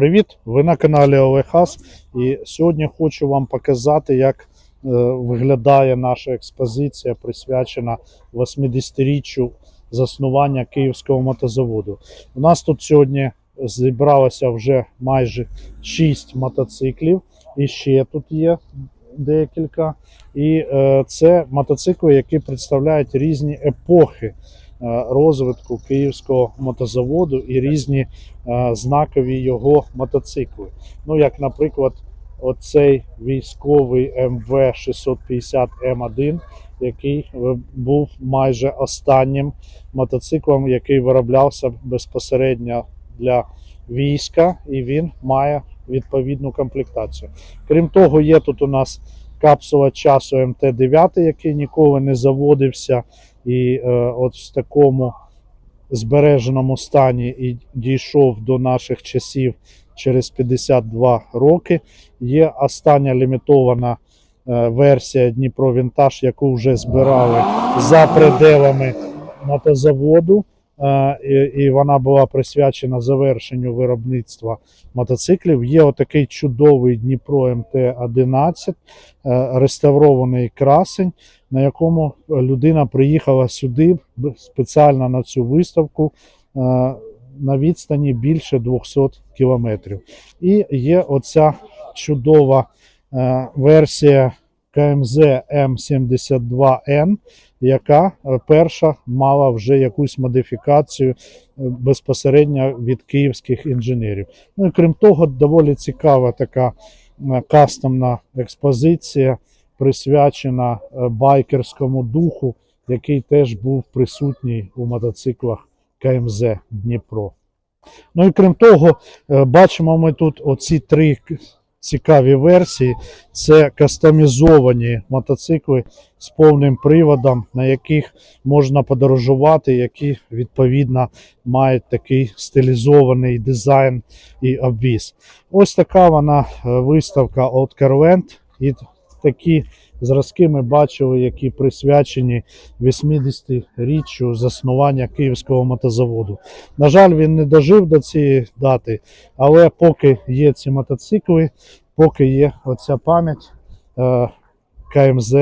Привіт! Ви на каналі Олег Хас. І сьогодні хочу вам показати, як е, виглядає наша експозиція, присвячена 80-річчю заснування Київського мотозаводу. У нас тут сьогодні зібралося вже майже 6 мотоциклів, і ще тут є декілька. І е, це мотоцикли, які представляють різні епохи розвитку Київського мотозаводу і різні е, знакові його мотоцикли. Ну, як, наприклад, оцей військовий МВ 650 М1, який е, був майже останнім мотоциклом, який вироблявся безпосередньо для війська, і він має відповідну комплектацію. Крім того, є тут у нас капсула часу МТ-9, який ніколи не заводився, і е, от в такому збереженому стані і дійшов до наших часів через 52 роки. Є остання лімітована е, версія Дніпро Вінтаж, яку вже збирали за пределами мотозаводу. І, і вона була присвячена завершенню виробництва мотоциклів. Є отакий чудовий Дніпро МТ-11, е, реставрований красень, на якому людина приїхала сюди спеціально на цю виставку е, на відстані більше 200 кілометрів. І є оця чудова е, версія КМЗ М72Н, яка перша мала вже якусь модифікацію е, безпосередньо від київських інженерів. Ну і крім того, доволі цікава така е, кастомна експозиція, присвячена е, байкерському духу, який теж був присутній у мотоциклах КМЗ Дніпро. Ну і крім того, бачимо ми тут оці три цікаві версії. Це кастомізовані мотоцикли з повним приводом, на яких можна подорожувати, які відповідно мають такий стилізований дизайн і обвіз. Ось така вона е, виставка от Carland. І такі зразки ми бачили, які присвячені 80-річчю заснування Київського мотозаводу. На жаль, він не дожив до цієї дати, але поки є ці мотоцикли, поки є оця пам'ять, е, КМЗ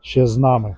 ще з нами.